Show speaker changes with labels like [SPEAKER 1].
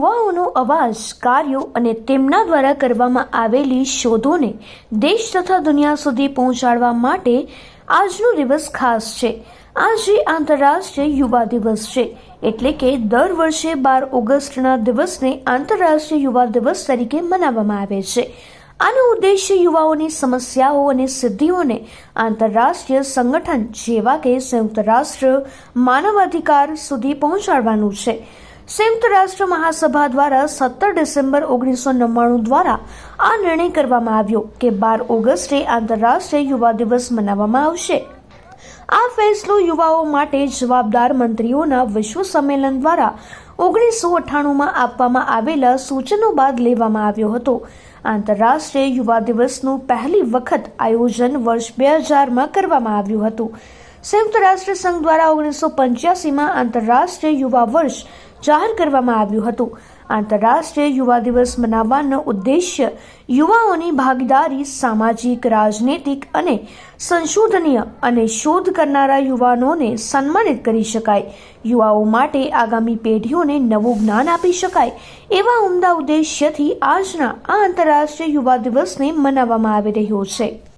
[SPEAKER 1] યુવાઓનો અવાજ, કાર્યો અને તેમના દ્વારા કરવામાં આવેલી શોધોને દેશ તથા દુનિયા સુધી પહોંચાડવા માટે આજનો દિવસ ખાસ છે. આજે આંતરરાષ્ટ્રીય યુવા દિવસ છે. એટલે કે દર વર્ષે બાર ઓગસ્ટના દિવસને આંતરરાષ્ટ્રીય યુવા દિવસ તરીકે મનાવવામાં આવે છે. આનો ઉદ્દેશ્ય યુવાઓની સમસ્યાઓ અને સિદ્ધિઓને આંતરરાષ્ટ્રીય સંગઠન જેવા કે સંયુક્ત રાષ્ટ્ર માનવાધિકાર સુધી પહોંચાડવાનું છે. સંયુક્ત રાષ્ટ્ર મહાસભા દ્વારા સત્તર ડિસેમ્બર ઓગણીસો નવ્વાણું દ્વારા આ નિર્ણય કરવામાં આવ્યો કે બાર ઓગસ્ટે આંતરરાષ્ટ્રીય યુવા દિવસ મનાવવામાં આવશે. આ ફેસલો યુવાઓ માટે જવાબદાર મંત્રીઓના વિશ્વ સંમેલન દ્વારા ઓગણીસો અઠ્ઠાણુંમાં આપવામાં આવેલા સૂચનો બાદ લેવામાં આવ્યો હતો. આંતરરાષ્ટ્રીય યુવા દિવસનું પહેલી વખત આયોજન વર્ષ બે હજારમાં કરવામાં આવ્યું હતું. સંયુક્ત રાષ્ટ્ર સંઘ દ્વારા ઓગણીસો પંચ્યાસીમાં આંતરરાષ્ટ્રીય યુવા વર્ષ જાહેર કરવામાં આવ્યું હતું. આંતરરાષ્ટ્રીય યુવા દિવસ મનાવવાનો ઉદ્દેશ્ય યુવાઓની ભાગીદારી, સામાજિક, રાજનૈતિક અને સંશોધનીય અને શોધ કરનારા યુવાનોને સન્માનિત કરી શકાય. યુવાઓ માટે આગામી પેઢીઓને નવું જ્ઞાન આપી શકાય એવા ઉમદા ઉદ્દેશ્યથી આજના આ આંતરરાષ્ટ્રીય યુવા દિવસને મનાવવામાં આવી રહ્યો છે.